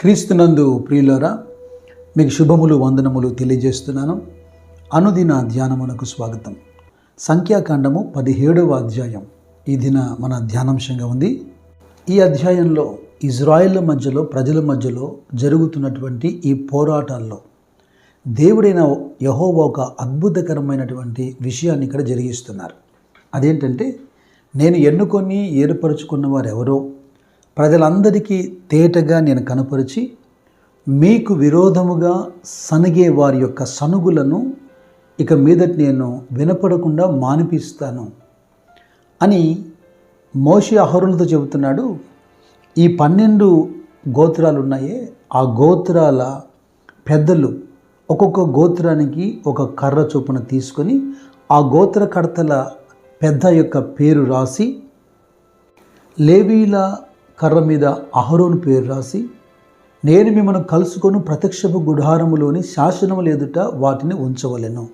క్రీస్తునందు ప్రియులరా మీకు శుభములు వందనములు తెలియజేస్తున్నాను. అనుదిన ధ్యానమునకు స్వాగతం. సంఖ్యాకాండము పదిహేడవ అధ్యాయం. ఈ దిన మన ధ్యానాంశంగా ఉంది. ఈ అధ్యాయంలో ఇజ్రాయిల్ మధ్యలో ప్రజల మధ్యలో జరుగుతున్నటువంటి ఈ పోరాటాల్లో దేవుడైన యహోవా ఒక అద్భుతకరమైనటువంటి విషయాన్ని ఇక్కడ జరిగిస్తున్నారు. అదేంటంటే నేను ఎన్నుకొని ఏర్పరచుకున్న వారెవరో ప్రజలందరికీ తేటగా నేను కనపరిచి మీకు విరోధముగా సనిగే వారి యొక్క సనుగులను ఇక మీదట నేను వినపడకుండా మానిపిస్తాను అని మోషి అహరులతో చెబుతున్నాడు. ఈ పన్నెండు గోత్రాలు ఉన్నాయే ఆ గోత్రాల పెద్దలు ఒక్కొక్క గోత్రానికి ఒక కర్ర చొప్పున తీసుకొని ఆ గోత్రకర్తల పెద్ద యొక్క పేరు రాసి లేవీల కర్ర మీద అహరోను పేరు రాసి నేను మిమ్మల్ని కలుసుకొని ప్రత్యక్షపు గుడారములోని శాసనములు ఎదుట వాటిని ఉంచవలెను.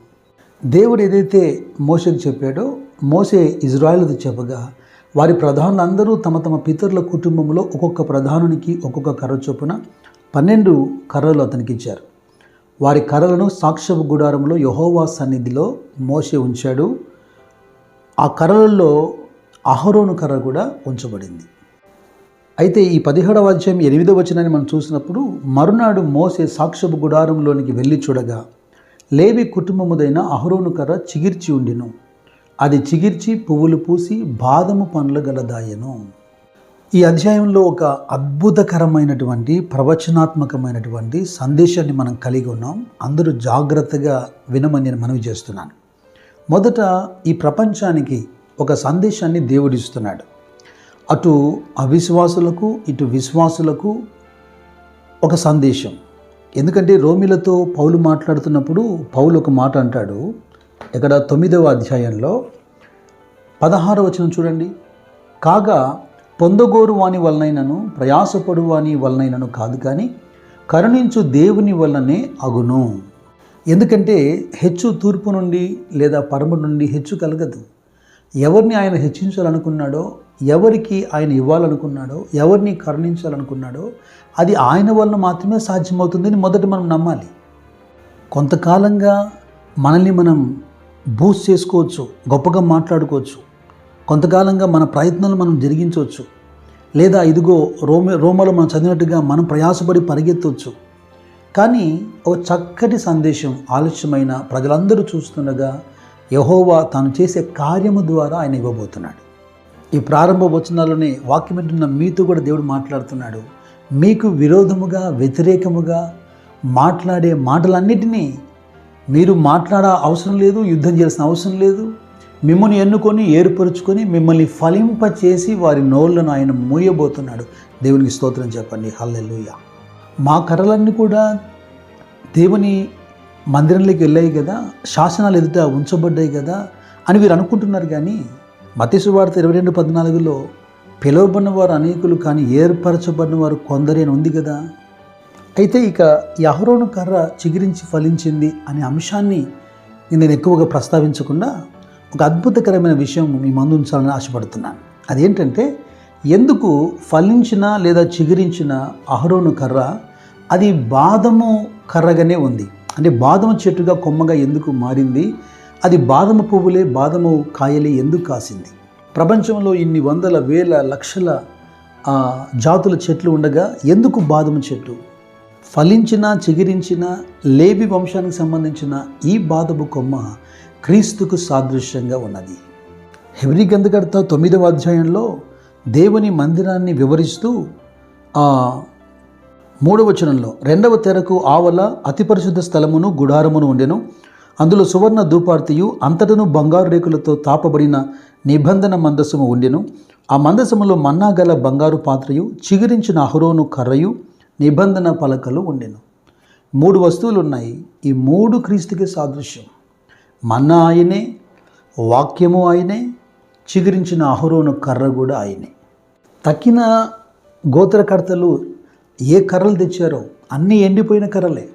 దేవుడు ఏదైతే మోసకు చెప్పాడో మోసే ఇజ్రాయెల్తో చెప్పగా వారి ప్రధానులందరూ తమ తమ పితరుల కుటుంబంలో ఒక్కొక్క ప్రధానునికి ఒక్కొక్క కర్ర చొప్పున పన్నెండు కర్రలు అతనికి ఇచ్చారు. వారి కర్రలను సాక్షపు గుడారంలో యహోవా సన్నిధిలో మోసే ఉంచాడు. ఆ కర్రలలో అహరోను కర్ర కూడా ఉంచబడింది. అయితే ఈ పదిహేడవ అధ్యాయం ఎనిమిదవ వచనాన్ని మనం చూసినప్పుడు మరునాడు మోసే సాక్షపు గుడారంలోనికి వెళ్ళి చూడగా లేవి కుటుంబముదైన అహరోను కర్ర చిగిర్చి ఉండిను. అది చిగిర్చి పువ్వులు పూసి బాదము పండ్లు గలదాయను. ఈ అధ్యాయంలో ఒక అద్భుతకరమైనటువంటి ప్రవచనాత్మకమైనటువంటి సందేశాన్ని మనం కలిగి ఉన్నాం. అందరూ జాగ్రత్తగా వినమని నేను మనవి చేస్తున్నాను. మొదట ఈ ప్రపంచానికి ఒక సందేశాన్ని దేవుడిస్తున్నాడు అటు అవిశ్వాసులకు ఇటు విశ్వాసులకు ఒక సందేశం. ఎందుకంటే రోమిలతో పౌలు మాట్లాడుతున్నప్పుడు పౌలు ఒక మాట అంటాడు. ఇక్కడ తొమ్మిదవ అధ్యాయంలో పదహారవ వచనం చూడండి. కాగా పొందగోరు వాని వలనైనను ప్రయాసపడు వాని వలనైనను కాదు కానీ కరుణించు దేవుని వలనే అగును. ఎందుకంటే హెచ్చు తూర్పు నుండి లేదా పరమ నుండి హెచ్చు కలగదు. ఎవరిని ఆయన హెచ్చించాలనుకున్నాడో ఎవరికి ఆయన ఇవ్వాలనుకున్నాడో ఎవరిని కరుణించాలనుకున్నాడో అది ఆయన వలన మాత్రమే సాధ్యమవుతుందని మొదట మనం నమ్మాలి. కొంతకాలంగా మనల్ని మనం బూస్ట్ చేసుకోవచ్చు గొప్పగా మాట్లాడుకోవచ్చు. కొంతకాలంగా మన ప్రయత్నాలు మనం జరిగించవచ్చు. లేదా ఇదిగో రోమ రోమలో మనం చదివినట్టుగా మనం ప్రయాసపడి పరిగెత్తవచ్చు కానీ ఓ చక్కటి సందేశం ఆలస్యమైన ప్రజలందరూ చూస్తుండగా యహోవా తాను చేసే కార్యము ద్వారా ఆయన ఇవ్వబోతున్నాడు. ఈ ప్రారంభ వచనాల్లోనే వాక్యం వింటున్న మీతో కూడా దేవుడు మాట్లాడుతున్నాడు. మీకు విరోధముగా వ్యతిరేకముగా మాట్లాడే మాటలన్నిటినీ మీరు మాట్లాడ అవసరం లేదు యుద్ధం చేయాల్సిన అవసరం లేదు. మిమ్మల్ని ఎన్నుకొని ఏర్పరుచుకొని మిమ్మల్ని ఫలింపచేసి వారి నోళ్ళను ఆయన మూయబోతున్నాడు. దేవునికి స్తోత్రం చెప్పండి. హల్లెలూయ. మా కర్రలన్నీ కూడా దేవుని మందిరంలోకి వెళ్ళాయి కదా శాసనాలు ఎదుట ఉంచబడ్డాయి కదా అని వీరు అనుకుంటున్నారు కానీ మతిసువార్త ఇరవై రెండు పద్నాలుగులో పిలువబడిన వారు అనేకులు కానీ ఏర్పరచబడిన వారు కొందరే అని ఉంది కదా? అయితే ఇక ఈ అహరోను కర్ర చిగురించి ఫలించింది అనే అంశాన్ని నేను ఎక్కువగా ప్రస్తావించకుండా ఒక అద్భుతకరమైన విషయం మీ ముందు ఉంచాలని ఆశపడుతున్నాను. అదేంటంటే ఎందుకు ఫలించిన లేదా చిగురించిన అహరోను కర్ర అది బాదము కర్రగానే ఉంది. అంటే బాదము చెట్టుగా కొమ్మగా ఎందుకు మారింది? అది బాదమ పువ్వులే బాదము కాయలే ఎందుకు కాసింది? ప్రపంచంలో ఇన్ని వందల వేల లక్షల జాతుల చెట్లు ఉండగా ఎందుకు బాదము చెట్టు? ఫలించిన చిగిరించిన లేబి వంశానికి సంబంధించిన ఈ బాదము కొమ్మ క్రీస్తుకు సాదృశ్యంగా ఉన్నది. హెబ్రి గంధకర్త తొమ్మిదవ అధ్యాయంలో దేవుని మందిరాన్ని వివరిస్తూ మూడవచనంలో మూడవ రెండవ తెరకు ఆవల అతి పరిశుద్ధ స్థలమును గుడారమును ఉండెను. అందులో సువర్ణ ధూపార్తియు అంతటను బంగారు రేకులతో తాపబడిన నిబంధన మందసము ఉండెను. ఆ మందసములో మన్నా గల బంగారు పాత్రయు చిగురించిన అహరోను కర్రయు నిబంధన పలకలు ఉండెను. మూడు వస్తువులు ఉన్నాయి ఈ మూడు క్రీస్తుకి సాదృశ్యం. మన్నా ఆయనే వాక్యము ఆయనే చిగురించిన అహరోను కర్ర కూడా ఆయనే తక్కిన గోత్రకర్తలు ఏ కర్రలు తెచ్చారో అన్నీ ఎండిపోయిన కర్రలే.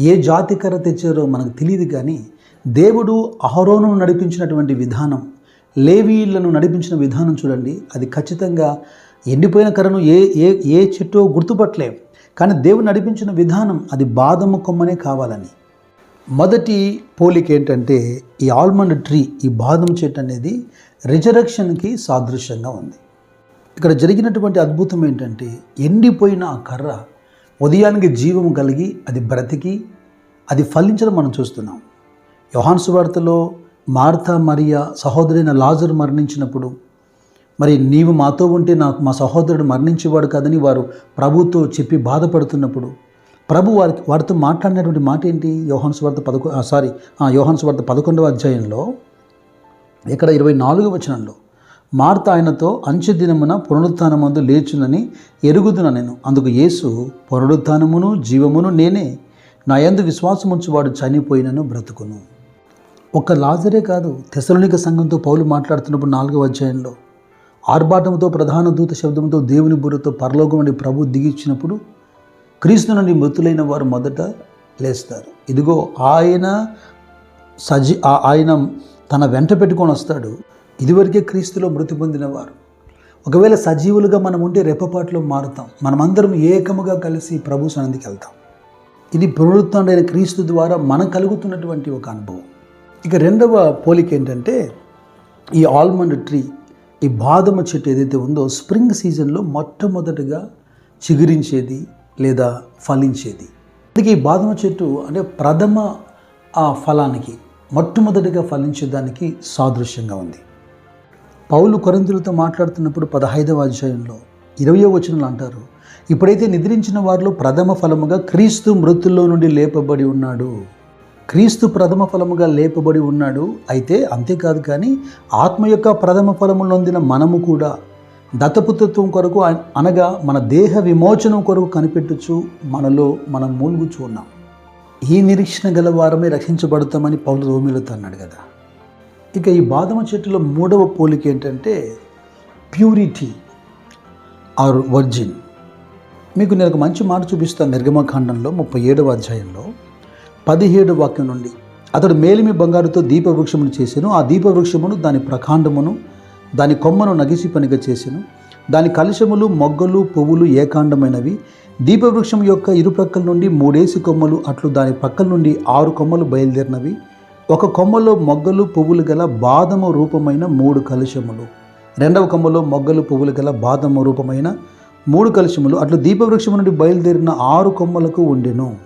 ఏ జాతి కర్ర తెచ్చారో మనకు తెలియదు కానీ దేవుడు అహరోను నడిపించినటువంటి విధానం లేవీళ్ళను నడిపించిన విధానం చూడండి. అది ఖచ్చితంగా ఎండిపోయిన కర్రను ఏ ఏ ఏ చెట్టో గుర్తుపట్టలేం. కానీ దేవుడు నడిపించిన విధానం అది బాదము కొమ్మనే కావాలని. మొదటి పోలిక ఏంటంటే ఈ ఆల్మండ్ ట్రీ ఈ బాదం చెట్టు అనేది రిజరక్షన్కి సాదృశ్యంగా ఉంది. ఇక్కడ జరిగినటువంటి అద్భుతం ఏంటంటే ఎండిపోయిన ఆ కర్ర ఉదయానికి జీవం కలిగి అది బ్రతికి అది ఫలించడం మనం చూస్తున్నాం. యోహాన్ వార్తలో మార్తా మరియా సహోదరైన లాజర్ మరణించినప్పుడు మరి నీవు మాతో ఉంటే నాకు మా సహోదరుడు మరణించేవాడు కాదని వారు ప్రభుతో చెప్పి బాధపడుతున్నప్పుడు ప్రభు వారికి వారితో మాట్లాడినటువంటి మాట ఏంటి? యోహాన్స్ వార్త పదకొ సారీ యోహాన్స్ వార్త పదకొండవ అధ్యాయంలో ఇక్కడ ఇరవై నాలుగు వచనంలో మార్త ఆయనతో అంచు దినమున పునరుత్నమందు లేచునని ఎరుగుదున నేను. అందుకు యేసు పునరుత్నమును జీవమును నేనే. నా యందు విశ్వాసముంచువాడు చనిపోయినను బ్రతుకును. ఒక్క లాజరే కాదు తెసలునిక సంఘంతో పౌలు మాట్లాడుతున్నప్పుడు నాలుగవ అధ్యాయంలో ఆర్భాటంతో ప్రధాన దూత శబ్దంతో దేవుని బుర్రతో పరలోకం నుండి ప్రభు దిగిచ్చినప్పుడు క్రీస్తు నుండి మృతులైన వారు మొదట లేస్తారు. ఇదిగో ఆయన సజీ ఆ- ఆయన తన వెంట పెట్టుకొని వస్తాడు. ఇదివరకే క్రీస్తులో మృతి పొందినవారు. ఒకవేళ సజీవులుగా మనం ఉంటే రెప్పపాట్లో మారుతాం. మనమందరం ఏకముగా కలిసి ప్రభు సన్నిధికి వెళ్తాం. ఇది పునరుత్డైన క్రీస్తు ద్వారా మనం కలుగుతున్నటువంటి ఒక అనుభవం. ఇక రెండవ పోలిక ఏంటంటే ఈ ఆల్మండ్ ట్రీ ఈ బాదమ చెట్టు ఏదైతే ఉందో స్ప్రింగ్ సీజన్లో మొట్టమొదటిగా చిగురించేది లేదా ఫలించేది. అందుకే ఈ బాదమ చెట్టు అంటే ప్రథమ ఆ ఫలానికి మొట్టమొదటిగా ఫలించేదానికి సాదృశ్యంగా ఉంది. పౌలు కొరంతులతో మాట్లాడుతున్నప్పుడు పదహైదవ అధ్యాయంలో ఇరవయో వచనంలో అంటారు ఇప్పుడైతే నిద్రించిన వారిలో ప్రథమ ఫలముగా క్రీస్తు మృతుల్లో నుండి లేపబడి ఉన్నాడు. క్రీస్తు ప్రథమ ఫలముగా లేపబడి ఉన్నాడు అయితే అంతేకాదు కానీ ఆత్మ యొక్క ప్రథమ ఫలములొందిన మనము కూడా దత్తపుత్రత్వం కొరకు అనగా మన దేహ విమోచనం కొరకు కనిపెట్టుచు మనలో మనం మూలుగుచూ ఉన్నాం. ఈ నిరీక్షణ గల వారమే రక్షించబడతామని పౌలు రోమిలతో అన్నాడు కదా. ఇక ఈ బాదమ చెట్టులో మూడవ పోలిక ఏంటంటే ప్యూరిటీ ఆర్ వర్జిన్. మీకు నేను ఒక మంచి మాట చూపిస్తాను నిర్గమకాండంలో ముప్పై ఏడవ అధ్యాయంలో. పదిహేడు వాక్యం నుండి. అతడు మేలిమి బంగారుతో దీపవృక్షమును చేసెను. ఆ దీపవృక్షమును దాని ప్రకాండమును దాని కొమ్మను నగిసి పనిగా చేసెను. దాని కలుషములు మొగ్గలు పువ్వులు ఏకాండమైనవి. దీపవృక్షం యొక్క ఇరుప్రక్కల నుండి మూడేసి కొమ్మలు అట్లు దాని ప్రక్కల నుండి ఆరు కొమ్మలు బయలుదేరినవి. ఒక కొమ్మలో మొగ్గలు పువ్వులు గల బాదము రూపమైన మూడు కలుషములు. రెండవ కొమ్మలో మొగ్గలు పువ్వులు గల బాదము రూపమైన మూడు కలుషములు. అట్లు దీపవృక్షము నుండి బయలుదేరిన ఆరు కొమ్మలకు ఉండెను.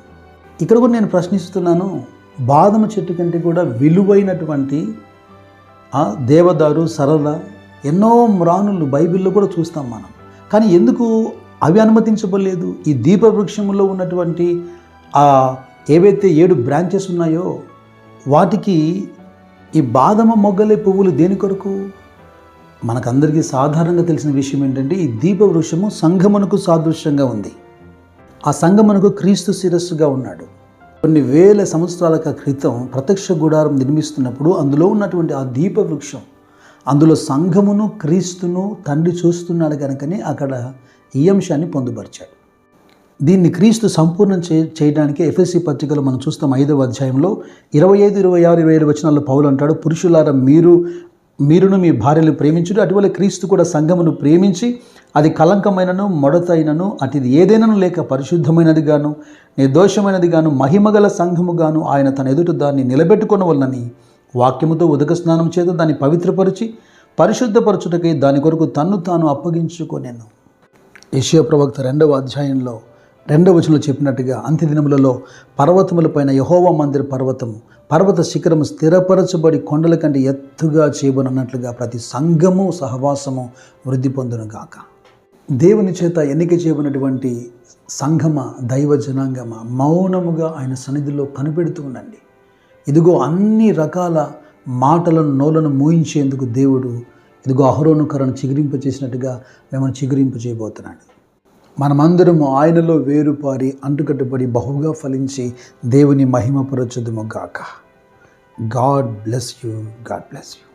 ఇక్కడ కూడా నేను ప్రశ్నిస్తున్నాను బాదము చెట్టు కంటే కూడా విలువైనటువంటి ఆ, దేవదారు సరళ ఎన్నో మ్రానులు బైబిల్లో కూడా చూస్తాం మనం. కానీ ఎందుకు అవి అనుమతించబడలేదు? ఈ దీపవృక్షంలో ఉన్నటువంటి ఏవైతే ఏడు బ్రాంచెస్ ఉన్నాయో వాటికి ఈ బాదమ మొగ్గలే పువ్వులు దేని కొరకు? మనకందరికీ సాధారణంగా తెలిసిన విషయం ఏంటంటే ఈ దీపవృక్షము సంఘమునకు సాదృశ్యంగా ఉంది. ఆ సంఘమునకు క్రీస్తు శిరస్సుగా ఉన్నాడు. కొన్ని వేల సంవత్సరాల క్రితం ప్రత్యక్ష గుడారం నిర్మిస్తున్నప్పుడు అందులో ఉన్నటువంటి ఆ దీప వృక్షం అందులో సంఘమును క్రీస్తును తండ్రి చూస్తున్నాడు కనుకనే అక్కడ ఈ అంశాన్ని పొందుపరిచాడు. దీన్ని క్రీస్తు సంపూర్ణం చే చేయడానికి ఎఫ్ఎస్సి పత్రికలో మనం చూస్తాం ఐదవ అధ్యాయంలో ఇరవై ఐదు ఇరవై ఆరు ఇరవై ఏడు వచనాల్లో పౌలు అంటాడు పురుషులారా మీరు మీరును మీ భార్యలు ప్రేమించుడు అటువల్ల క్రీస్తు కూడా సంఘమును ప్రేమించి అది కలంకమైనను మొడతైనను అటుది ఏదైనాను లేక పరిశుద్ధమైనది గాను నిర్దోషమైనది గాను మహిమగల సంఘము గాను ఆయన తన ఎదుట దాన్ని నిలబెట్టుకొనవలనని వాక్యముతో ఉదక స్నానం చేత దాన్ని పవిత్రపరిచి పరిశుద్ధపరచుటకై దాని కొరకు తన్ను తాను అప్పగించుకొనెను. యెషయా ప్రవక్త రెండవ అధ్యాయంలో రెండవ వచనంలో చెప్పినట్టుగా అంత్యదినములలో పర్వతములపైన యహోవా మందిర పర్వతము పర్వత శిఖరము స్థిరపరచబడి కొండల కంటే ఎత్తుగా చేయబడినట్లుగా ప్రతి సంఘము సహవాసము వృద్ధి పొందునుగాక దేవుని చేత ఎన్నిక చేయబడినటువంటి సంఘమ దైవ జనాంగమ మౌనముగా ఆయన సన్నిధిలో కనిపెడుతూ ఉండండి. ఇదిగో అన్ని రకాల మాటలను నోలను మూయించేందుకు దేవుడు ఇదిగో అహరోనుకరణ చిగురింప చేసినట్టుగా మిమ్మల్ని చిగురింప చేయబోతున్నాడు మనమందరము ఆయనలో వేరుపారి అంటుకట్టుబడి బహుగా ఫలించి దేవుని మహిమపరచుదుము గాక. God bless you God bless you.